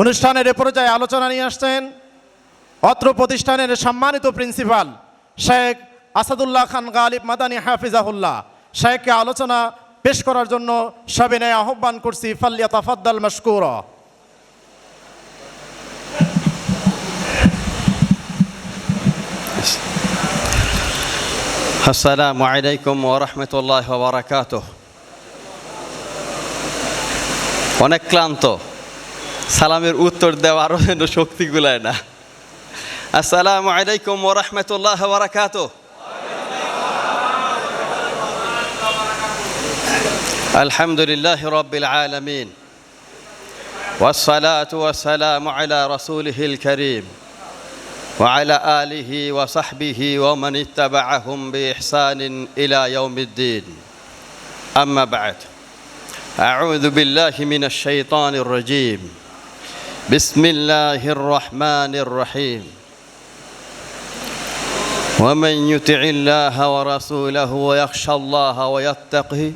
অনুষ্ঠানের এ পর্যায়ে আলোচনা নিয়ে আসছেন অত্র প্রতিষ্ঠানের সম্মানিত প্রিন্সিপাল শেখ আসাদুল্লাহ খান গালিব মাদানী হাফিজাহুল্লাহ। শেখকে আলোচনা পেশ করার জন্য সবিনয় আহ্বান করছি ফাল্লিয়া তাফাদ্দাল মশকুর। আসসালামু আলাইকুম ওরহমতুল্লাহ বারাকাত অনেক ক্লান্ত। সালামের উত্তর দেওয়ারও যেন শক্তি গুলায় না আসসালামু আলাইকুম ওরহমতুল্লাহ বারাকাত আলহামদুলিল্লাহ রবিল আলমিন والصلاة والسلام على رسوله الكريم وعلى آله وصحبه ومن اتبعهم بإحسان إلى يوم الدين أما بعد أعوذ بالله من الشيطان الرجيم بسم الله الرحمن الرحيم ومن يطع الله ورسوله ويخشى الله ويتقه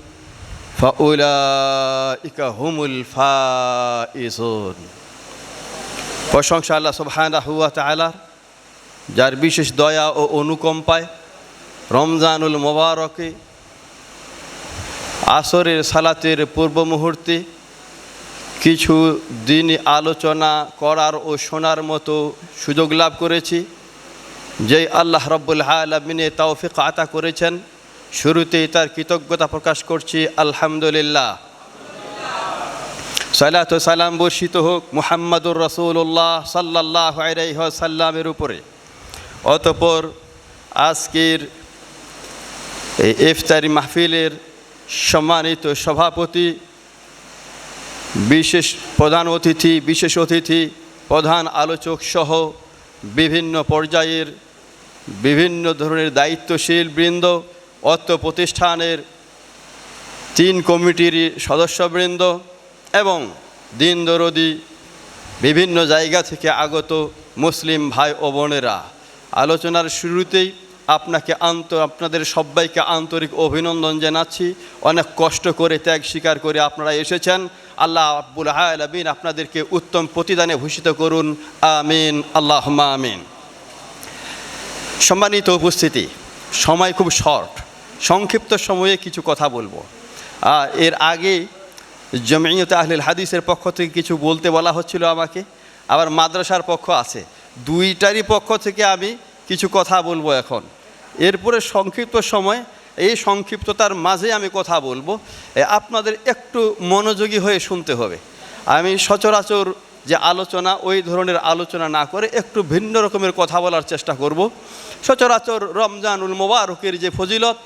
فأولئك هم الفائزون প্রশংসা আল্লাহ সুবহানাহু ওয়া তাআলার যার বিশেষ দয়া ও অনুকম্পায় রমজানুল মোবারকে আসরের সালাতের পূর্ব মুহূর্তে কিছু দিন আলোচনা করার ও শোনার মতো সুযোগ লাভ করেছি, যেই আল্লাহ রব্বুল আলমিনে তৌফিক আতা করেছেন। শুরুতেই তার কৃতজ্ঞতা প্রকাশ করছি, আলহামদুলিল্লাহ। সালাত সালাম বর্ষিত হোক মুহাম্মাদুর রসুল্লাহ সাল্লাহ সাল্লামের উপরে। অতপর আজকের এই ইফতারি মাহফিলের সম্মানিত সভাপতি বিশেষ প্রধান অতিথি, বিশেষ অতিথি, প্রধান আলোচক সহ বিভিন্ন পর্যায়ের বিভিন্ন ধরনের দায়িত্বশীল বৃন্দ অত্র প্রতিষ্ঠানের তিন কমিটির সদস্যবৃন্দ এবং দিন দরদি বিভিন্ন জায়গা থেকে আগত মুসলিম ভাই ও বোনেরা। আলোচনার শুরুতেই আপনাকে আন্ত আপনাদের সবাইকে আন্তরিক অভিনন্দন জানাচ্ছি। অনেক কষ্ট করে ত্যাগ স্বীকার করে আপনারা এসেছেন। আল্লাহ আব্বুল আলমিন আপনাদেরকে উত্তম প্রতিদানে ভূষিত করুন। আমিন। আল্লাহ আমিন। সম্মানিত উপস্থিতি, সময় খুব শর্ট। সংক্ষিপ্ত সময়ে কিছু কথা বলব। এর আগে জমিয়ত আহলিল হাদিসের পক্ষ থেকে কিছু বলতে বলা হচ্ছিল আমাকে। আবার মাদ্রাসার পক্ষ আছে। দুইটারই পক্ষ থেকে আমি কিছু কথা বলব এখন। এরপরে সংক্ষিপ্ত সময়, এই সংক্ষিপ্ততার মাঝে আমি কথা বলব। আপনাদের একটু মনোযোগী হয়ে শুনতে হবে। আমি সচরাচর যে আলোচনা, ওই ধরনের আলোচনা না করে একটু ভিন্ন রকমের কথা বলার চেষ্টা করব। সচরাচর রমজানুল মোবারকের যে ফজিলত,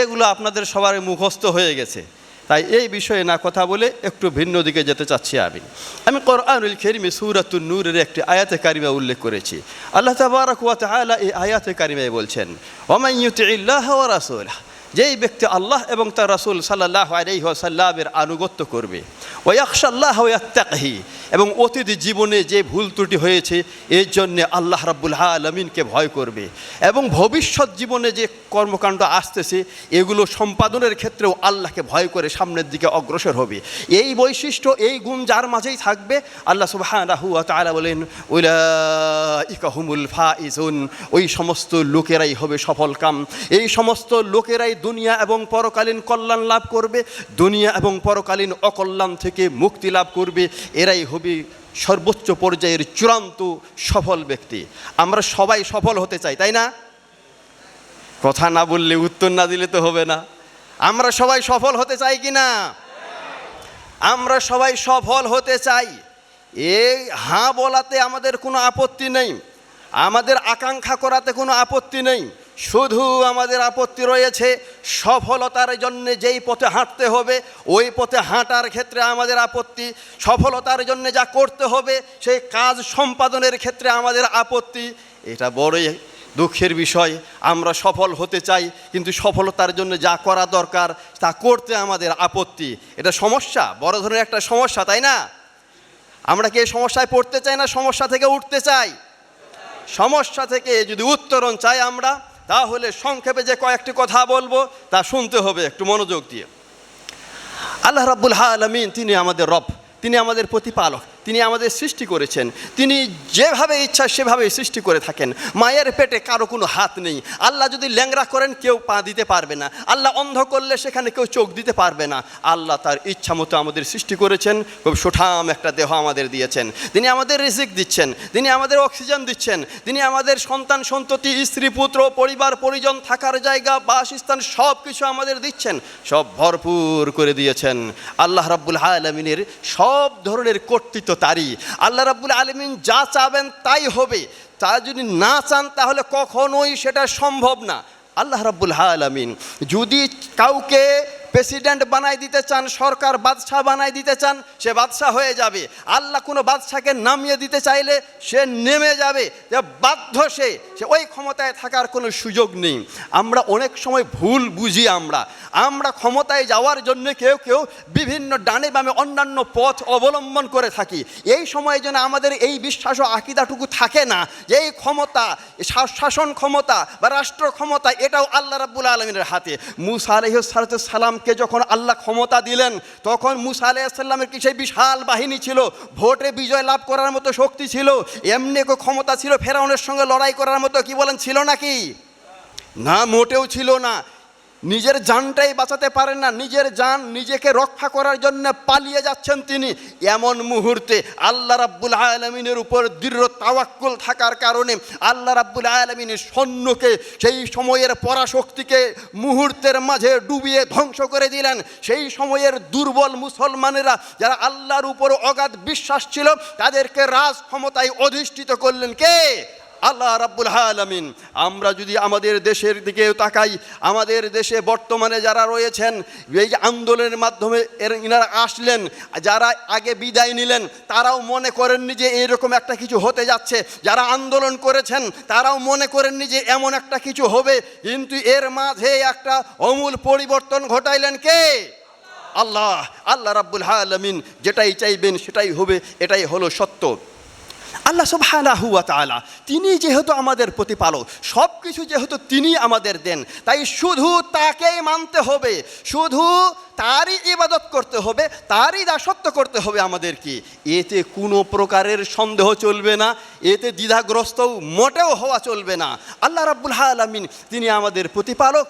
এগুলো আপনাদের সবার মুখস্থ হয়ে গেছে। তাই এই বিষয়ে না কথা বলে একটু ভিন্ন দিকে যেতে চাচ্ছি আমি। আমি কোরআনুল খেরিমে সুরাতুল নূরের একটি আয়াতে কারিমা উল্লেখ করেছি। আল্লাহ তাবারাক ওয়া এই আয়াতে কারিমায় বলছেন ওমান ইল্লাহ ওয়া যেই ব্যক্তি আল্লাহ এবং তার রাসূল সাল্লাল্লাহু আলাইহি ওয়াসাল্লামের আনুগত্য করবে ওয়াকশাল্লাহ ওয়াত্তাকহি, এবং অতীত জীবনে যে ভুল ত্রুটি হয়েছে, এর জন্যে আল্লাহ রাব্বুল আলমিনকে ভয় করবে এবং ভবিষ্যৎ জীবনে যে কর্মকাণ্ড আসতেছে, এগুলো সম্পাদনের ক্ষেত্রেও আল্লাহকে ভয় করে সামনের দিকে অগ্রসর হবে। এই বৈশিষ্ট্য, এই গুণ যার মাঝেই থাকবে, আল্লাহ ওয়া বলেন, উলাইকা হুমুল ফাইজুন ওই সমস্ত লোকেরাই হবে সফল কাম। এই সমস্ত লোকেরাই দুনিয়া এবং পরকালীন কল্যাণ লাভ করবে, দুনিয়া এবং পরকালীন অকল্যাণ থেকে মুক্তি লাভ করবে। এরাই হবে সর্বোচ্চ পর্যায়ের চূড়ান্ত সফল ব্যক্তি। আমরা সবাই সফল হতে চাই, তাই না? কথা না বললে উত্তর না দিলে তো হবে না। আমরা সবাই সফল হতে চাই কি না? আমরা সবাই সফল হতে চাই। এই হাঁ বলাতে আমাদের কোনো আপত্তি নেই। আমাদের আকাঙ্ক্ষা করাতে কোনো আপত্তি নেই। শুধু আমাদের আপত্তি রয়েছে সফলতার জন্য যেই পথে হাঁটতে হবে, ওই পথে হাঁটার ক্ষেত্রে আমাদের আপত্তি। সফলতার জন্য যা করতে হবে, সেই কাজ সম্পাদনের ক্ষেত্রে আমাদের আপত্তি। এটা বড়ই দুঃখের বিষয়, আমরা সফল হতে চাই, কিন্তু সফলতার জন্য যা করা দরকার, তা করতে আমাদের আপত্তি। এটা সমস্যা, বড় ধরনের একটা সমস্যা, তাই না? আমরা কি এই সমস্যায় পড়তে চাই না, সমস্যা থেকে উঠতে চাই? সমস্যা থেকে যদি উত্তরণ চাই আমরা তাহলে সংক্ষেপে যে কয়েকটি কথা বলব, তা শুনতে হবে একটু মনোযোগ দিয়ে। আল্লাহ রাব্বুল আলমিন, তিনি আমাদের রব, তিনি আমাদের প্রতিপালক। তিনি আমাদের সৃষ্টি করেছেন। তিনি যেভাবে ইচ্ছা সেভাবে সৃষ্টি করে থাকেন। মায়ের পেটে কারও কোনো হাত নেই। আল্লাহ যদি ল্যাংরা করেন, কেউ পা দিতে পারবে না। আল্লাহ অন্ধ করলে সেখানে কেউ চোখ দিতে পারবে না। আল্লাহ তার ইচ্ছা মতো আমাদের সৃষ্টি করেছেন। খুব সুঠাম একটা দেহ আমাদের দিয়েছেন। তিনি আমাদের রিজিক দিচ্ছেন। তিনি আমাদের অক্সিজেন দিচ্ছেন। তিনি আমাদের সন্তান, সন্ততি, স্ত্রী, পুত্র, পরিবার, পরিজন থাকার জায়গা, বাসস্থান সব কিছু আমাদের দিচ্ছেন। সব ভরপুর করে দিয়েছেন। আল্লাহ রাব্বুল আলমিনের সব ধরনের কর্তৃত্ব তারই। আল্লাহ রাবুল আলমিন যা চাবেন তাই হবে। তা যদি না চান, তাহলে কখনোই সেটা সম্ভব না। আল্লাহ রাব্বুল আলমিন, যদি কাউকে প্রেসিডেন্ট বানাই দিতে চান, সরকার বাদশাহ বানাই দিতে চান, সে বাদশাহ হয়ে যাবে। আল্লাহ কোনো বাদশাকে নামিয়ে দিতে চাইলে সে নেমে যাবে। যে বাধ্য সে সে ওই ক্ষমতায় থাকার কোনো সুযোগ নেই। আমরা অনেক সময় ভুল বুঝি আমরা। আমরা ক্ষমতায় যাওয়ার জন্য কেউ কেউ বিভিন্ন ডানে বামে অন্যান্য পথ অবলম্বন করে থাকি। এই সময় যেন আমাদের এই বিশ্বাস ও আকিদাটুকু থাকে না যে এই ক্ষমতা শাসন ক্ষমতা বা রাষ্ট্র ক্ষমতা, এটাও আল্লাহ রাব্বুল আলমিনের হাতে। মুসা আলহিসালামকে যখন আল্লাহ ক্ষমতা দিলেন, তখন মুসা আলাইসাল্লামের কি সেই বিশাল বাহিনী ছিল? ভোটে বিজয় লাভ করার মতো শক্তি ছিল? এমনি কো ক্ষমতা ছিল ফেরাউনের সঙ্গে লড়াই করার মতো কি বলেন, ছিল নাকি? না, মোটেও ছিল না। নিজের জানটাই বাঁচাতে পারেন না, নিজের জান নিজেকে রক্ষা করার জন্য পালিয়ে যাচ্ছেন তিনি। এমন মুহূর্তে আল্লাহ রাব্বুল আলমিনের উপর দৃঢ় তাওয়াক্কুল থাকার কারণে আল্লাহ রাব্বুল আলমিনের সৈন্যকে সেই সময়ের পরাশক্তিকে মুহূর্তের মাঝে ডুবিয়ে ধ্বংস করে দিলেন। সেই সময়ের দুর্বল মুসলমানেরা যারা আল্লাহর উপর অগাধ বিশ্বাস ছিল, তাদেরকে রাজ ক্ষমতায় অধিষ্ঠিত করলেন কে? আল্লাহ রাব্বুল আলামিন, আমরা যদি আমাদের দেশের দিকে তাকাই, আমাদের দেশে বর্তমানে যারা রয়েছেন, এই আন্দোলনের মাধ্যমে এর ইনারা আসলেন, যারা আগে বিদায় নিলেন, তারাও মনে করেননি যে এরকম একটা কিছু হতে যাচ্ছে। যারা আন্দোলন করেছেন, তারাও মনে করেননি যে এমন একটা কিছু হবে। কিন্তু এর মাঝে একটা অমূল পরিবর্তন ঘটাইলেন কে? আল্লাহ। আল্লাহ রাব্বুল আলামিন যেটাই চাইবেন সেটাই হবে, এটাই হলো সত্য। আল্লাহ সুবহানাহু ওয়া তাআলা, তিনি যেহেতু আমাদের প্রতিপালক সব কিছু যেহেতু তিনি আমাদের দেন, তাই শুধু তাকেই মানতে হবে, শুধু তারই ইবাদত করতে হবে, তারই দাসত্ব করতে হবে আমাদের কি এতে কোনো প্রকারের সন্দেহ চলবে না, এতে দ্বিধাগ্রস্ত মোটেও হওয়া চলবে না। আল্লাহ রাব্বুল আলামিন, তিনি আমাদের প্রতিপালক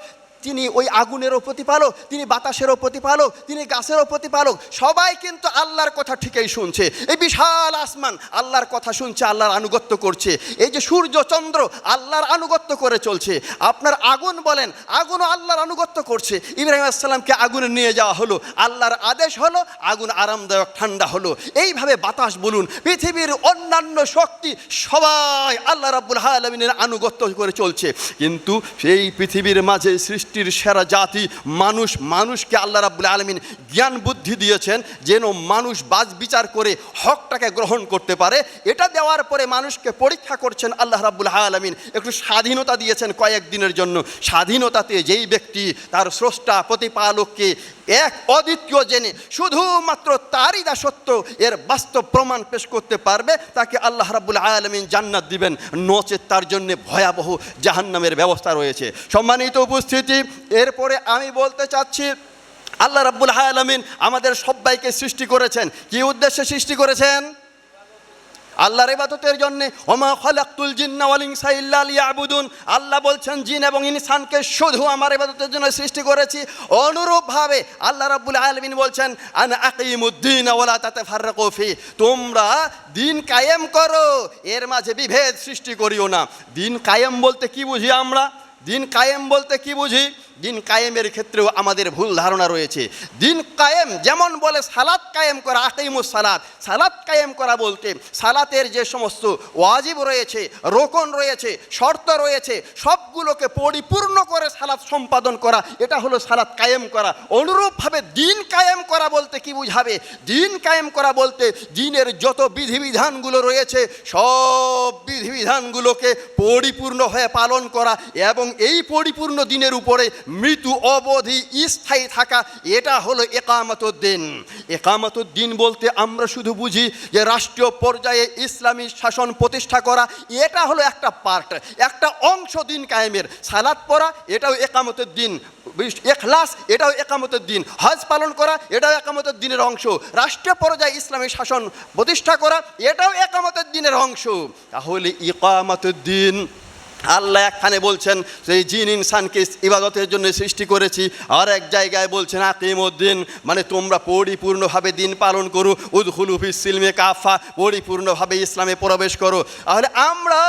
তিনি ওই আগুনেরও প্রতিপালক, তিনি বাতাসেরও প্রতিপালক, তিনি গাছেরও প্রতিপালক। সবাই কিন্তু আল্লাহর কথা ঠিকই শুনছে। এই বিশাল আসমান আল্লাহর কথা শুনছে, আল্লাহর আনুগত্য করছে। এই যে সূর্য, চন্দ্র আল্লাহর আনুগত্য করে চলছে। আপনার আগুন বলেন, আগুনও আল্লাহর আনুগত্য করছে। ইব্রাহিম আসসালামকে আগুনে নিয়ে যাওয়া হলো। আল্লাহর আদেশ হলো, আগুন আরামদায়ক, ঠান্ডা হলো। এইভাবে বাতাস বলুন, পৃথিবীর অন্যান্য শক্তি সবাই আল্লাহ রাব্বুল আলমিনের আনুগত্য করে চলছে। কিন্তু সেই পৃথিবীর মাঝে সৃষ্টির সেরা জাতি, মানুষ, মানুষকে আল্লাহ রাব্বুল আলমিন জ্ঞান বুদ্ধি দিয়েছেন যেন মানুষ বাজ বিচার করে হকটাকে গ্রহণ করতে পারে। এটা দেওয়ার পরে মানুষকে পরীক্ষা করছেন আল্লাহ রাব্বুল আলমিন। একটু স্বাধীনতা দিয়েছেন কয়েকদিনের জন্য। স্বাধীনতাতে যেই ব্যক্তি তার স্রষ্টা, প্রতিপালককে এক অদ্বিতীয় জেনে শুধুমাত্র তারই দাসত্ব এর বাস্তব প্রমাণ পেশ করতে পারবে, তাকে আল্লাহ রাব্বুল আলমিন জান্নাত দিবেন। নচেত তার জন্য ভয়াবহ জাহান্নামের ব্যবস্থা রয়েছে। সম্মানিত উপস্থিতি এরপরে আমি বলতে চাচ্ছি, আল্লাহ রাব্বুল আলমিন আমাদের সবাইকে সৃষ্টি করেছেন। কি উদ্দেশ্যে সৃষ্টি করেছেন? আল্লাহর ইবাদতের জন্য, ওমা খলাকুল জিন্না ওয়াল ইনসা ইল্লা আল্লাহ বলছেন, জিন এবং ইনসানকে শুধু আমার ইবাদতের জন্য সৃষ্টি করেছি। অনুরূপভাবে আল্লাহ রাব্বুল আলামিন বলছেন, আন আকিমুদ্দিন ওয়ালা তাতাফাররাকু ফি। তোমরা দিন কায়েম করো, এর মাঝে বিভেদ সৃষ্টি করিও না। দিন কায়েম বলতে কি বুঝি আমরা? দিন কায়েম বলতে কি বুঝি? দিন কায়েমের ক্ষেত্রেও আমাদের ভুল ধারণা রয়েছে। দিন কায়েম যেমন বলে সালাত কায়েম করা আকিমুস সালাত। সালাত কায়েম করা বলতে সালাতের যে সমস্ত ওয়াজিব রয়েছে, রোকন রয়েছে, শর্ত রয়েছে, সবগুলোকে পরিপূর্ণ করে সালাত সম্পাদন করা, এটা হলো সালাত কায়েম করা। অনুরূপভাবে দিন কায়েম করা বলতে কি বুঝাবে? দিন কায়েম করা বলতে দিনের যত বিধিবিধানগুলো রয়েছে, সব বিধিবিধানগুলোকে পরিপূর্ণ হয়ে পালন করা এবং এই পরিপূর্ণ দিনের উপরে মৃত্যু অবধি স্থায়ী থাকা, এটা হলো একামতুদ্দিন একামতুদ্দিন বলতে আমরা শুধু বুঝি যে রাষ্ট্রীয় পর্যায়ে ইসলামী শাসন প্রতিষ্ঠা করা, এটা হলো একটা পার্ট একটা অংশ দিন কায়েমের। সালাদ পড়া, এটাও একামতুদ্দিন বিশ- এখলাস এটাও একামতের দিন হজ পালন করা, এটাও একামতের দিনের অংশ। রাষ্ট্রীয় পর্যায়ে ইসলামী শাসন প্রতিষ্ঠা করা, এটাও একামতের দিনের অংশ। তাহলে ইকামতের দিন আল্লাহ একখানে বলছেন, সেই জিন ইনসানকে ইবাদতের জন্য সৃষ্টি করেছি। আর এক জায়গায় বলছেন, আকিমুদ্দিন মানে তোমরা পরিপূর্ণভাবে দিন পালন করো। উদহুলুফি সিলমে কাফা, পরিপূর্ণভাবে ইসলামে প্রবেশ করো। তাহলে আমরা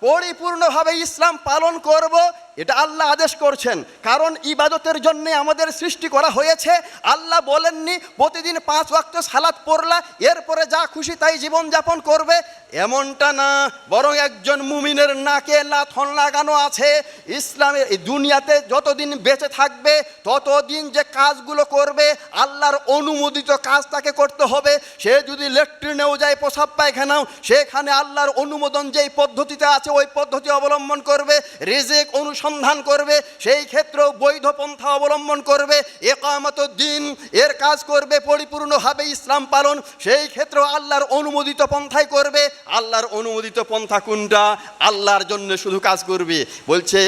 পরিপূর্ণভাবে ইসলাম পালন করব এটা আল্লাহ আদেশ করছেন। কারণ ইবাদতের জন্য আমাদের সৃষ্টি করা হয়েছে। আল্লাহ বলেননি, প্রতিদিন পাঁচ ওয়াক্ত সালাত পড়লা, এরপরে যা খুশি তাই জীবন যাপন করবে। এমনটা না, বরং একজন মুমিনের নাকে লাথন লাগানো আছে। ইসলামের দুনিয়াতে যতদিন বেঁচে থাকবে, ততদিন যে কাজগুলো করবে, আল্লাহর অনুমোদিত কাজ তাকে করতে হবে। সে যদি লেট্রিনেও যায় প্রসাব পায়খানাও, সেখানে আল্লাহর অনুমোদন যেই পদ্ধতিতে আছে, ওই পদ্ধতি অবলম্বন করবে। রেজেক অনুসন্ধান করবে, সেই ক্ষেত্রেও বৈধ পন্থা অবলম্বন করবে, একামত দিন, এর কাজ করবে পরিপূর্ণভাবে ইসলাম পালন, সেই ক্ষেত্রেও আল্লাহর অনুমোদিত পন্থাই করবে। আল্লাহর অনুমোদিত পন্থা কোনটা? আল্লাহর জন্য শুধু কাজ করবে। বলছে,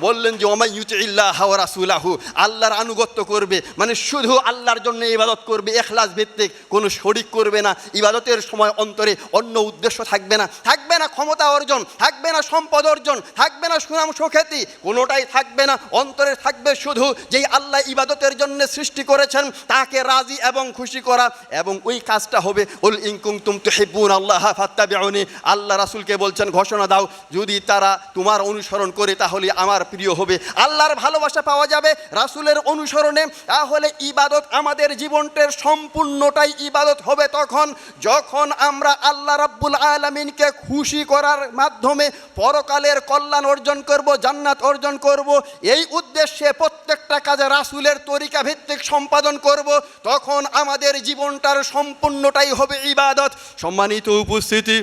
বললেন যে ওমাই ইউতিল্লাহ হাওয়া রাসুলাহু আল্লাহর আনুগত্য করবে। মানে শুধু আল্লাহর জন্য ইবাদত করবে, এখলাস ভিত্তিক, কোনো শরিক করবে না। ইবাদতের সময় অন্তরে অন্য উদ্দেশ্য থাকবে না। থাকবে না ক্ষমতা অর্জন, থাকবে না সম্পদ অর্জন, থাকবে না সুনাম সুখ্যাতি। কোনোটাই থাকবে না, অন্তরে থাকবে শুধু যেই আল্লাহ ইবাদতের জন্য সৃষ্টি করেছেন, তাকে রাজি এবং খুশি করা। এবং ওই কাজটা হবে, উল ইনকুম তুম তুহিব্বুন আল্লাহ ফাত্তাবিউনি। আল্লাহ রাসুলকে বলছেন, ঘোষণা দাও, যদি তারা তোমার অনুসরণ করে, তাহলে আমার প্রিয় হবে। আল্লাহর ভালোবাসা পাওয়া যাবে রাসূলের অনুসরণে। তাহলে ইবাদত আমাদের জীবনটার সম্পূর্ণটাই ইবাদত হবে তখন। যখন আমরা আল্লাহ রাব্বুল আলামিনকে খুশি করার মাধ্যমে পরকালের কল্যাণ অর্জন করব, জান্নাত অর্জন করব, এই উদ্দেশ্যে প্রত্যেকটা কাজে রাসুলের তরিকা ভিত্তিক সম্পাদন করব, তখন আমাদের জীবনটার সম্পূর্ণটাই হবে ইবাদত। সম্মানিত উপস্থিতি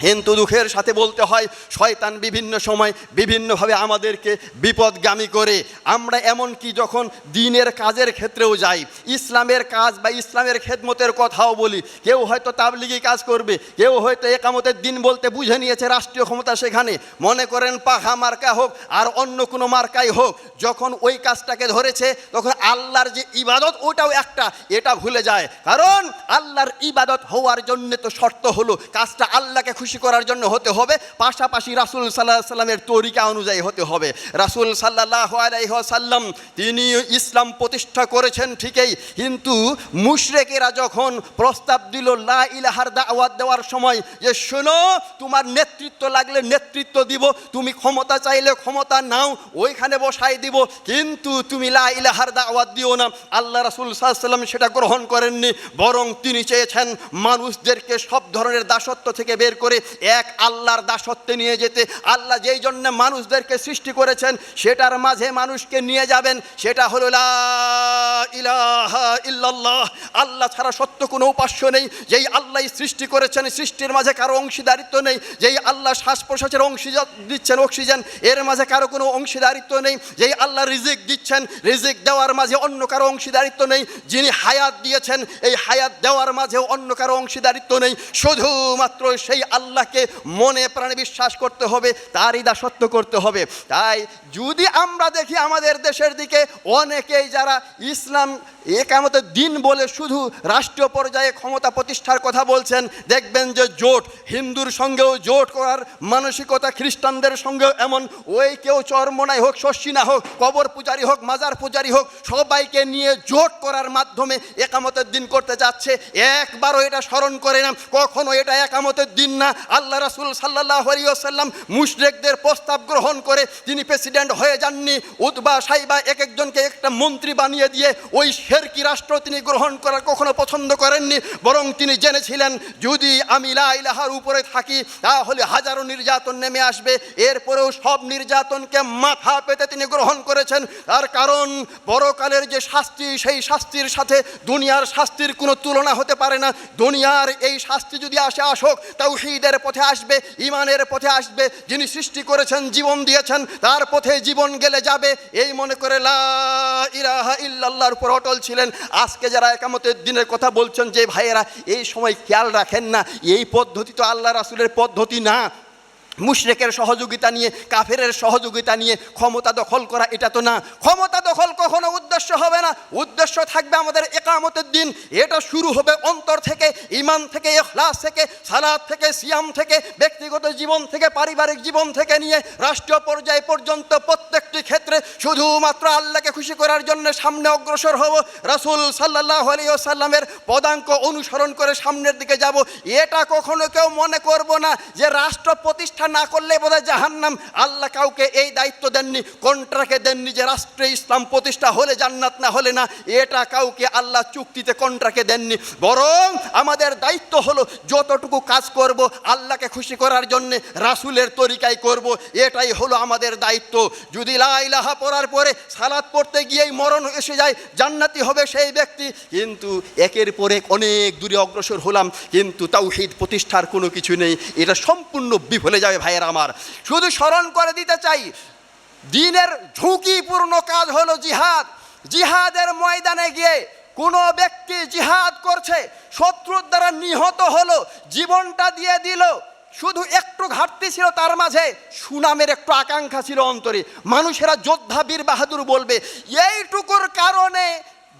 হিন্দু দুঃখের সাথে বলতে হয়, শয়তান বিভিন্ন সময় বিভিন্নভাবে আমাদেরকে বিপদগামী করে। আমরা এমনকি যখন দিনের কাজের ক্ষেত্রেও যাই, ইসলামের কাজ বা ইসলামের খেদমতের কথাও বলি, কেউ হয়তো তাবলিগি কাজ করবে, কেউ হয়তো একামতের দিন বলতে বুঝে নিয়েছে রাষ্ট্রীয় ক্ষমতা সেখানে। মনে করেন পাখা মার্কা হোক আর অন্য কোনো মার্কাই হোক, যখন ওই কাজটাকে ধরেছে, তখন আল্লাহর যে ইবাদত ওটাও একটা, এটা ভুলে যায়। কারণ আল্লাহর ইবাদত হওয়ার জন্য তো শর্ত হলো, কাজটা আল্লাহকে খুশি করার জন্য হতে হবে। পাশাপাশি রাসুল সাল্লাহ সাল্লামের তরিকা অনুযায়ী হতে হবে। রাসুল সাল্লাহ আলাইসাল্লাম তিনি ইসলাম প্রতিষ্ঠা করেছেন ঠিকই, কিন্তু মুশরেকেরা যখন প্রস্তাব দিল, লা ইলাহার দাওয়াত দেওয়ার সময়, যে শোনো, তোমার নেতৃত্ব লাগলে নেতৃত্ব দিব, তুমি ক্ষমতা চাইলে ক্ষমতা নাও, ওইখানে বসাই দিব, কিন্তু তুমি লা ইলাহার দাওয়াত দিও না। আল্লাহ রাসুল সাল্লাম সেটা গ্রহণ করেননি, বরং তিনি চেয়েছেন মানুষদেরকে সব ধরনের দাসত্ব থেকে বের করে এক আল্লাহর দাসত্বে নিয়ে যেতে। আল্লাহ যেই জন্য মানুষদেরকে সৃষ্টি করেছেন, সেটার মাঝে মানুষকে নিয়ে যাবেন। সেটা হলো ইল্লাল্লাহ। আল্লাহ ছাড়া সত্য কোনো উপাস্য নেই। যেই আল্লাহ সৃষ্টি করেছেন সৃষ্টির মাঝে কারও অংশীদারিত্ব নেই। যেই আল্লাহ শ্বাস প্রশ্বাসের অংশীদার দিচ্ছেন অক্সিজেন, এর মাঝে কারও কোনো অংশীদারিত্ব নেই। যেই আল্লাহ রিজিক দিচ্ছেন, রিজিক দেওয়ার মাঝে অন্য কারও অংশীদারিত্ব নেই। যিনি হায়াত দিয়েছেন, এই হায়াত দেওয়ার মাঝে অন্য কারও অংশীদারিত্ব নেই। শুধুমাত্র সেই আল্লাহকে মনে প্রাণে বিশ্বাস করতে হবে, তারই দাসত্ব করতে হবে। তাই যদি আমরা দেখি আমাদের দেশের দিকে অনেকেই যারা ইসলাম একামতের দিন বলে শুধু রাষ্ট্রীয় পর্যায়ে ক্ষমতা প্রতিষ্ঠার কথা বলছেন, দেখবেন যে জোট, হিন্দুর সঙ্গেও জোট করার মানসিকতা খ্রিস্টানদের সঙ্গেও এমন। ওই কেউ চরমনাই হোক শস্যিনা হোক, কবর পূজারি হোক, মাজার পূজারি হোক, সবাইকে নিয়ে জোট করার মাধ্যমে একামতের দিন করতে যাচ্ছে। একবারও এটা স্মরণ করে না কখনো এটা একামতের দিন না। আল্লাহ রাসুল সাল্লাহ আলিয়াল্লাম মুশরেকদের প্রস্তাব গ্রহণ করে তিনি প্রেসিডেন্ট হয়ে যাননি উদ্বা সাইবা এক একজনকে একটা মন্ত্রী বানিয়ে দিয়ে ওই শেরকি রাষ্ট্র তিনি গ্রহণ করার কখনো পছন্দ করেননি, বরং তিনি জেনেছিলেন, যদি আমি লা ইলাহার উপরে থাকি, তাহলে হাজারো নির্যাতন নেমে আসবে। এরপরেও সব নির্যাতনকে মাথা পেতে তিনি গ্রহণ করেছেন। তার কারণ বড়কালের যে শাস্তি, সেই শাস্তির সাথে দুনিয়ার শাস্তির কোনো তুলনা হতে পারে না। দুনিয়ার এই শাস্তি যদি আসে, আসুক তাওহীদের পথে আসবে ইমানের পথে আসবে, যিনি সৃষ্টি করেছেন, জীবন দিয়েছেন, তার পথে জীবন গেলে যাবে। এই মনে করে লা ইল্লাল্লাহর উপর অটল ছিলেন। আজকে যারা একামতের দিনের কথা বলছেন যে, ভাইয়েরা, এই সময় খেয়াল রাখেন না। এই পদ্ধতি তো আল্লাহ রাসুলের পদ্ধতি না। মুশরেকের সহযোগিতা নিয়ে, কাফেরের সহযোগিতা নিয়ে ক্ষমতা দখল করা এটা তো না। ক্ষমতা দখল কখনো উদ্দেশ্য হবে না। উদ্দেশ্য থাকবে আমাদের একামতের দিন। এটা শুরু হবে অন্তর থেকে ইমান থেকে এখলাস থেকে সালাদ থেকে, সিয়াম থেকে, ব্যক্তিগত জীবন থেকে, পারিবারিক জীবন থেকে নিয়ে, রাষ্ট্রীয় পর্যায় পর্যন্ত প্রত্যেকটি ক্ষেত্রে শুধুমাত্র আল্লাহকে খুশি করার জন্য সামনে অগ্রসর হব। রাসূল সাল্লাহ আলিয়াল্লামের পদাঙ্ক অনুসরণ করে সামনের দিকে যাব। এটা কখনো কেউ মনে করব না যে রাষ্ট্র প্রতিষ্ঠা না করলে বোধহয় জাহান্নাম। আল্লাহ কাউকে এই দায়িত্ব দেননি কন্ট্রাকে দেননি যে রাষ্ট্রে ইসলাম প্রতিষ্ঠা হলে জান্নাত না হলে না, এটা কাউকে আল্লাহ চুক্তিতে কন্ট্রাকে দেননি। বরং আমাদের দায়িত্ব হলো যতটুকু কাজ করব, আল্লাহকে খুশি করার জন্যে রাসূলের তরিকায় করব, এটাই হলো আমাদের দায়িত্ব। যদি লা ইলাহা পড়ার পরে সালাত পড়তে গিয়েই মরণ এসে যায়, জান্নাতি হবে সেই ব্যক্তি। কিন্তু একের পর অনেক দূরে অগ্রসর হলাম, কিন্তু তাওহীদ প্রতিষ্ঠার কোনো কিছু নেই, এটা সম্পূর্ণ বিফলে যাবে ভাইয়ের আমার। শুধু স্মরণ করে দিতে চাই, দিনের ঝুঁকিপূর্ণ কাজ হলো জিহাদ। জিহাদের ময়দানে গিয়ে কোনো ব্যক্তি জিহাদ করছে, শত্রুর দ্বারা নিহত হলো, জীবনটা দিয়ে দিল। শুধু একটু ঘাটতি ছিল তার মাঝে, সুনামের একটু আকাঙ্ক্ষা ছিল অন্তরে। মানুষেরা যোদ্ধা বীর বাহাদুর বলবে, এইটুকুর কারণে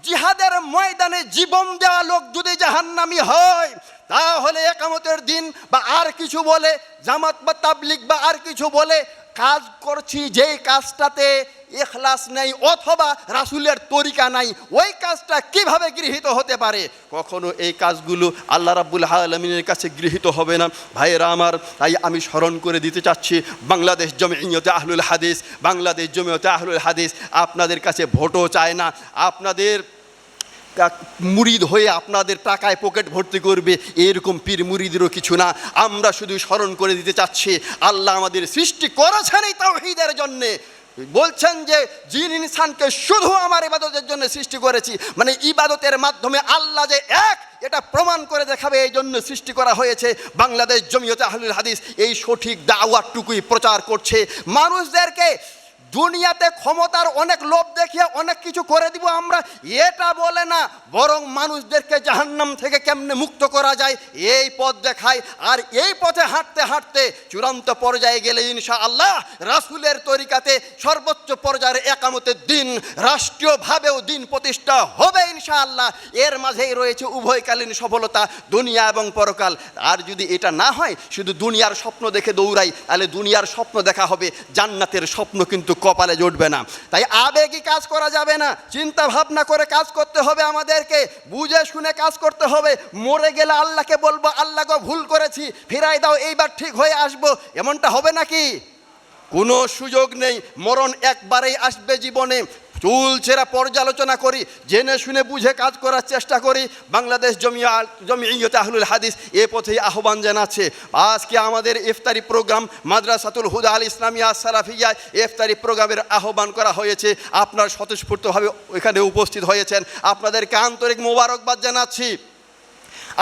জিহাদের ময়দানে জীবন দেওয়া লোক যদি জাহান্নামি হয় তাহলে একামতের দিন বা আর কিছু বলে, জামাত বা তাবলিক বা আর কিছু বলে, কাজ করছি যেই কাজটাতে এখলাস নেই অথবা রাসূলের তরিকা নাই, ওই কাজটা কীভাবে গৃহীত হতে পারে? কখনো এই কাজগুলো আল্লাহ রাব্বুল আলমিনের কাছে গৃহীত হবে না। ভাইয়েরা আমার, তাই আমি স্মরণ করে দিতে চাচ্ছি, বাংলাদেশ জমিয়তে আহলুল হাদিস, বাংলাদেশ জমিয়তে আহলুল হাদিস, আপনাদের কাছে ভোটও চায় না। আপনাদের মুরিদ হয়ে আপনাদের টাকায় পকেট ভর্তি করবে, এরকম পীর মুরিদেরও কিছু না। আমরা শুধু স্মরণ করে দিতে চাচ্ছি, আল্লাহ আমাদের সৃষ্টি করেছেন এই তাওহীদের জন্যে। বলছেন যে, জিন ইনসানকে শুধু আমার ইবাদতের জন্য সৃষ্টি করেছি। মানে ইবাদতের মাধ্যমে আল্লাহ যে এক, এটা প্রমাণ করে দেখাবে এই জন্য সৃষ্টি করা হয়েছে। বাংলাদেশ জমিয়তে আহলুল হাদিস এই সঠিক দাওয়াতটুকুই প্রচার করছে। মানুষদেরকে দুনিয়াতে ক্ষমতার অনেক লোভ দেখিয়ে অনেক কিছু করে দিব আমরা, এটা বলে না, বরং মানুষদেরকে জাহান্নাম থেকে কেমনে মুক্ত করা যায়, এই পথ দেখায়। আর এই পথে হাঁটতে হাঁটতে চূড়ান্ত পর্যায়ে গেলে ইনশা আল্লাহ রাসুলের তরিকাতে সর্বোচ্চ পর্যায়ের একামতের দিন, রাষ্ট্রীয়ভাবেও দিন প্রতিষ্ঠা হবে ইনশা আল্লাহ এর মাঝেই রয়েছে উভয়কালীন সফলতা, দুনিয়া এবং পরকাল। আর যদি এটা না হয়, শুধু দুনিয়ার স্বপ্ন দেখে দৌড়াই, তাহলে দুনিয়ার স্বপ্ন দেখা হবে, জান্নাতের স্বপ্ন কিন্তু কপালে জুটবে না। তাই আবেগই কাজ করা যাবে না। চিন্তা ভাবনা করে কাজ করতে হবে আমাদেরকে। বুঝে শুনে কাজ করতে হবে। মরে গেলে আল্লাহকে বলব, আল্লাহ গো, ভুল করেছি। ফিরাই দাও, এইবার ঠিক হয়ে আসব। এমনটা হবে নাকি? কোনো সুযোগ নেই। মরণ একবারেই আসবে জীবনে। চুল ছেঁড়া পর্যালোচনা করি, জেনে শুনে বুঝে কাজ করার চেষ্টা করি। বাংলাদেশ জমিয়া, জমিয়তে আহলুল হাদিস এ পথেই আহ্বান জানাচ্ছে। আজকে আমাদের ইফতারি প্রোগ্রাম মাদ্রাসাতুল হুদা আল ইসলামিয়া সারাফিয়া ইফতারি প্রোগ্রামের আহ্বান করা হয়েছে। আপনার স্বতঃস্ফূর্তভাবে এখানে উপস্থিত হয়েছেন। আপনাদেরকে আন্তরিক মোবারকবাদ জানাচ্ছি।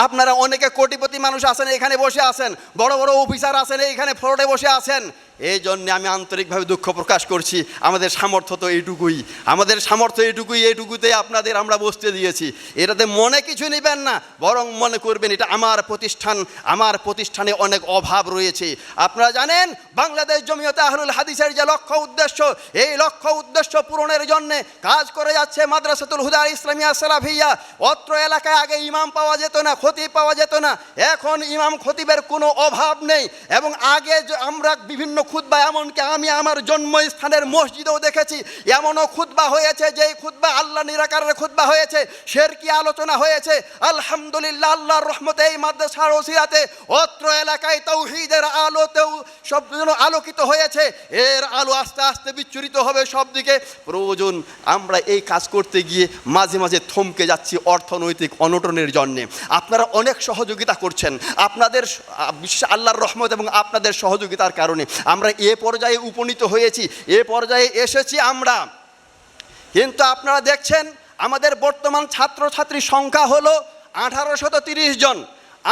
আপনারা অনেকে কোটিপতি মানুষ আছেন, এখানে বসে আছেন, বড় বড় অফিসার আছেন এইখানে ফ্লোরে বসে আছেন। এই জন্যে আমি আন্তরিকভাবে দুঃখ প্রকাশ করছি। আমাদের সামর্থ্য তো এইটুকুই। আমাদের সামর্থ্য এইটুকুই, এইটুকুতে আপনাদের আমরা বসতে দিয়েছি। এটাতে মনে কিছু নেবেন না, বরং মনে করবেন এটা আমার প্রতিষ্ঠান, আমার প্রতিষ্ঠানে অনেক অভাব রয়েছে। আপনারা জানেন, বাংলাদেশ জমিয়তে আহলুল হাদিসের যে লক্ষ্য উদ্দেশ্য, এই লক্ষ্য উদ্দেশ্য পূরণের জন্যে কাজ করে যাচ্ছে মাদ্রাসাতুল হুদা ইসলামিয়া সালাফিয়া। অত্র এলাকায় আগে ইমাম পাওয়া যেত না খতিব পাওয়া যেত না। এখন ইমাম খতিবের কোনো অভাব নেই এবং আগে আমরা বিভিন্ন খুতবা, এমনকি আমি আমার জন্মস্থানের মসজিদেও দেখেছি, এমনও খুতবা হয়েছে যেই খুতবা আল্লাহ নিরাকারের খুতবা হয়েছে, সের কি আলোচনা হয়েছে? আলহামদুলিল্লাহ, আল্লাহর রহমতে এই মাদ্রাসার ওসিরাতে অত্র এলাকায় তৌহিদের আলোতেও সব আলোকিত হয়েছে। এর আলো আস্তে আস্তে বিচ্ছুরিত হবে সব দিকে। প্রয়োজন, আমরা এই কাজ করতে গিয়ে মাঝে মাঝে থমকে যাচ্ছি অর্থনৈতিক অনটনের জন্যে। আপনারা অনেক সহযোগিতা করছেন। আপনাদের বিশেষ আল্লাহর রহমত এবং আপনাদের সহযোগিতার কারণে। আমরা এ পর্যায়ে উপনীত হয়েছি, এ পর্যায়ে এসেছি আমরা। কিন্তু আপনারা দেখছেন, আমাদের বর্তমান ছাত্রছাত্রীর সংখ্যা হলো আঠারোশত তিরিশ জন।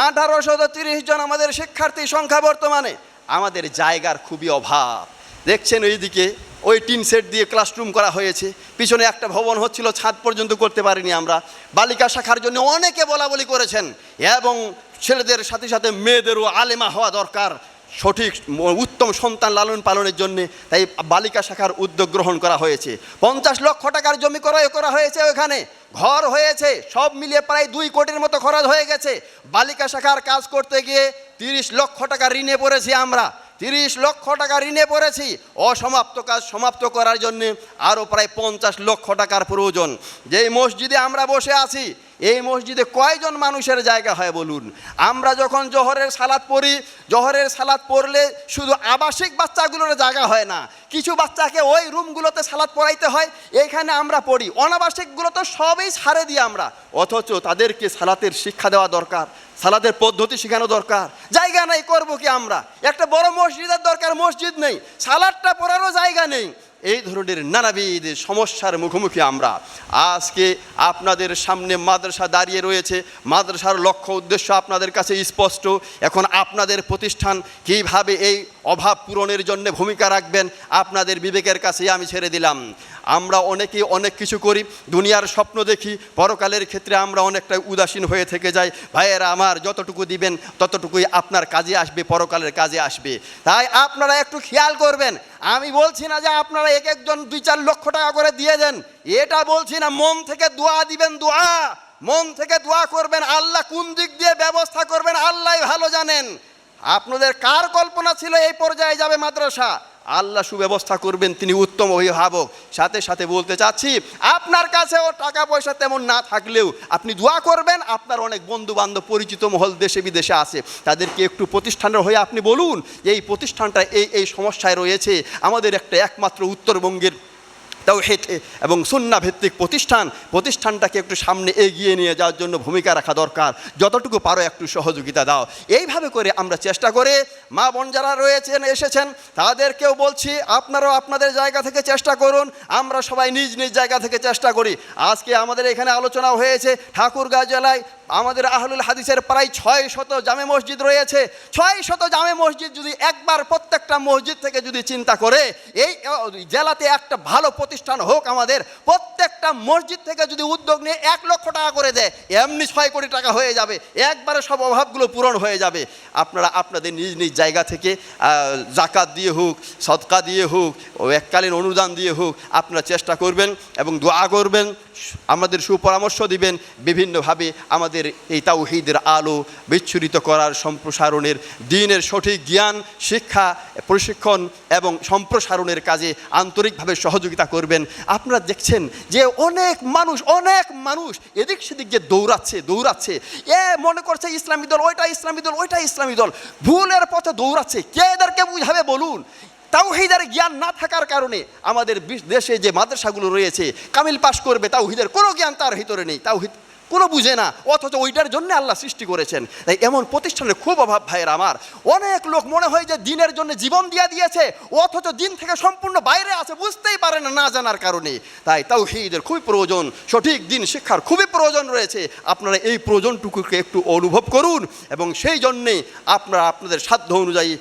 আঠারোশত তিরিশ জন আমাদের শিক্ষার্থী সংখ্যা বর্তমানে। আমাদের জায়গার খুবই অভাব। দেখছেন ওইদিকে ওই টিন সেট দিয়ে ক্লাসরুম করা হয়েছে। পিছনে একটা ভবন হচ্ছিল, ছাদ পর্যন্ত করতে পারিনি আমরা। বালিকা শাখার জন্য অনেকে বলা বলি করেছেন এবং ছেলেদের সাথে সাথে মেয়েদেরও আলেমা হওয়া দরকার, সঠিক উত্তম সন্তান লালন পালনের জন্য। তাই বালিকা শাখার উদ্যোগ গ্রহণ করা হয়েছে। পঞ্চাশ লক্ষ টাকার জমি ক্রয় করা হয়েছে ওখানে। ঘর হয়েছে, সব মিলিয়ে প্রায় দুই কোটির মতো খরচ হয়ে গেছে। বালিকা শাখার কাজ করতে গিয়ে তিরিশ লক্ষ টাকা ঋণে পড়েছি আমরা। তিরিশ লক্ষ টাকা ঋণে পড়েছি। অসমাপ্ত কাজ সমাপ্ত করার জন্যে আরও প্রায় পঞ্চাশ লক্ষ টাকার প্রয়োজন। যেই মসজিদে আমরা বসে আছি এই মসজিদে কয়জন মানুষের জায়গা হয় বলুন? আমরা যখন জহরের সালাদ পড়ি, জহরের সালাদ পড়লে শুধু আবাসিক বাচ্চাগুলোর জায়গা হয় না, কিছু বাচ্চাকে ওই রুমগুলোতে সালাদ পড়াইতে হয়, এইখানে আমরা পড়ি। অনাবাসিকগুলো তো সবই ছাড়ে দিই আমরা। অথচ তাদেরকে সালাতের শিক্ষা দেওয়া দরকার সালাদের পদ্ধতি শেখানো দরকার। জায়গা নেই, করব কি আমরা? একটা বড় মসজিদের দরকার, মসজিদ নেই। সালাদটা পড়ারও জায়গা নেই। এই ধরনের নানাবিধ সমস্যার মুখোমুখি আমরা। আজকে আপনাদের সামনে মাদ্রাসা দাঁড়িয়ে রয়েছে। মাদ্রাসার লক্ষ্য উদ্দেশ্য আপনাদের কাছে স্পষ্ট। এখন আপনাদের প্রতিষ্ঠান কীভাবে এই অভাব পূরণের জন্য ভূমিকা রাখবেন, আপনাদের বিবেকের কাছে আমি ছেড়ে দিলাম। আমরা অনেকেই অনেক কিছু করি, দুনিয়ার স্বপ্ন দেখি, পরকালের ক্ষেত্রে আমরা অনেকটা উদাসীন হয়ে থেকে যাই। ভাইয়েরা আমার যতটুকু দিবেন, ততটুকুই আপনার কাজে আসবে, পরকালের কাজে আসবে। তাই আপনারা একটু খেয়াল করবেন, আমি বলছি না যে আপনারা এক একজন দুই চার লক্ষ টাকা করে দিয়ে দেন। এটা বলছি না, মন থেকে দোয়া দিবেন, দোয়া। মন থেকে দোয়া করবেন, আল্লাহ কোন দিক দিয়ে ব্যবস্থা করবেন আল্লাহ ভালো জানেন। আপনাদের কার কল্পনা ছিল এই পর্যায়ে যাবে মাদ্রাসা? আল্লাহ সুব্যবস্থা করবেন, তিনি উত্তম অভিভাবক। সাথে সাথে বলতে চাচ্ছি, আপনার কাছেও টাকা পয়সা তেমন না থাকলেও আপনি দোয়া করবেন, আপনার অনেক বন্ধু বান্ধব পরিচিত মহল দেশে বিদেশে আছে। তাদেরকে একটু প্রতিষ্ঠানের হয়ে আপনি বলুন, এই প্রতিষ্ঠানটা এই এই সমস্যায় রয়েছে। আমাদের একটা একমাত্র উত্তরবঙ্গের তাওহিদ এবং সুন্না ভিত্তিক প্রতিষ্ঠান, প্রতিষ্ঠানটাকে একটু সামনে এগিয়ে নিয়ে যাওয়ার জন্য ভূমিকা রাখা দরকার। যতটুকু পারো একটু সহযোগিতা দাও। এইভাবে করে আমরা চেষ্টা করে মা বোন যারা রয়েছেন, এসেছেন, তাদেরকেও বলছি, আপনারাও আপনাদের জায়গা থেকে চেষ্টা করুন। আমরা সবাই নিজ নিজ জায়গা থেকে চেষ্টা করি। আজকে আমাদের এখানে আলোচনা হয়েছে ঠাকুরগাঁ জেলায় আমাদের আহলুল হাদিসের প্রায় ছয় শত জামে মসজিদ রয়েছে। ছয় শত জামে মসজিদ যদি একবার প্রত্যেকটা মসজিদ থেকে যদি চিন্তা করে, এই জেলাতে একটা ভালো প্রতিষ্ঠান হোক আমাদের, প্রত্যেকটা মসজিদ থেকে যদি উদ্যোগ নিয়ে এক লক্ষ টাকা করে দেয়, এমনি ছয় কোটি টাকা হয়ে যাবে। একবারে সব অভাবগুলো পূরণ হয়ে যাবে। আপনারা আপনাদের নিজ নিজ জায়গা থেকে জাকাত দিয়ে হোক, সদকা দিয়ে হোক এককালীন অনুদান দিয়ে হোক, আপনারা চেষ্টা করবেন এবং দোয়া করবেন, আমাদের সুপরামর্শ দিবেন, বিভিন্নভাবে আমাদের এই তাওহিদের আলো বিচ্ছুরিত করার সম্প্রসারণের দিনের সঠিক জ্ঞান, শিক্ষা, প্রশিক্ষণ এবং সম্প্রসারণের কাজে আন্তরিকভাবে সহযোগিতা করবেন। আপনারা দেখছেন যে অনেক মানুষ অনেক মানুষ এদিক সেদিক যে দৌড়াচ্ছে দৌড়াচ্ছে। এ মনে করছে ইসলামী দল, ওইটা ইসলামী দল, ওইটা ইসলামী দল। ভুলের পথে দৌড়াচ্ছে। কে এদেরকে বুঝাবে বলুন? তাওহিদের জ্ঞান না থাকার কারণে আমাদের দেশে যে মাদ্রাসাগুলো রয়েছে, কামিল পাশ করবে, তাওহিদের কোনো জ্ঞান তার ভিতরে নেই। তাওহিদ কোনো বুঝে না, অথচ ওইটার জন্য আল্লাহ সৃষ্টি করেছেন। তাই এমন প্রতিষ্ঠানের খুব অভাব ভাইয়ের আমার। অনেক লোক মনে হয় যে দিনের জন্য জীবন দিয়া দিয়েছে, অথচ দিন থেকে সম্পূর্ণ বাইরে আছে, বুঝতেই পারে না না জানার কারণে। তাই তাওহিদের খুবই প্রয়োজন, সঠিক দিন শিক্ষার খুবই প্রয়োজন রয়েছে। আপনারা এই প্রয়োজনটুকুকে একটু অনুভব করুন এবং সেই জন্যে আপনারা আপনাদের সাধ্য অনুযায়ী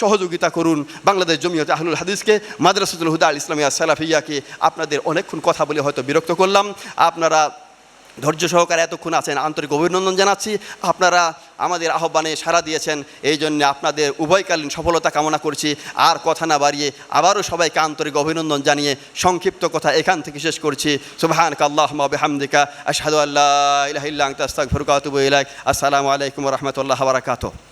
সহযোগিতা করুন। বাংলাদেশ জমিয়তে আহলুল হাদিসকে, মাদ্রাসাতুল হুদা আল ইসলামিয়া সালাফিয়াকে আপনাদের অনেকক্ষণ কথা বলে হয়তো বিরক্ত করলাম। আপনারা ধৈর্য সহকারে এতক্ষণ আছেন, আন্তরিক অভিনন্দন জানাচ্ছি। আপনারা আমাদের আহ্বানে সাড়া দিয়েছেন, এই জন্য আপনাদের উভয়কালীন সফলতা কামনা করছি। আর কথা না বাড়িয়ে আবারও সবাইকে আন্তরিক অভিনন্দন জানিয়ে সংক্ষিপ্ত কথা এখান থেকে শেষ করছি। সুবাহান কাল্লাহ হামদিকা আশহাদু আল্লাহ ইলাহা ইল্লা আনতা, আস্তাগফিরুকা ওয়া আতুবু ইলাইক। আসসালামু আলাইকুম রহমতুল্লাহ বারাকাতু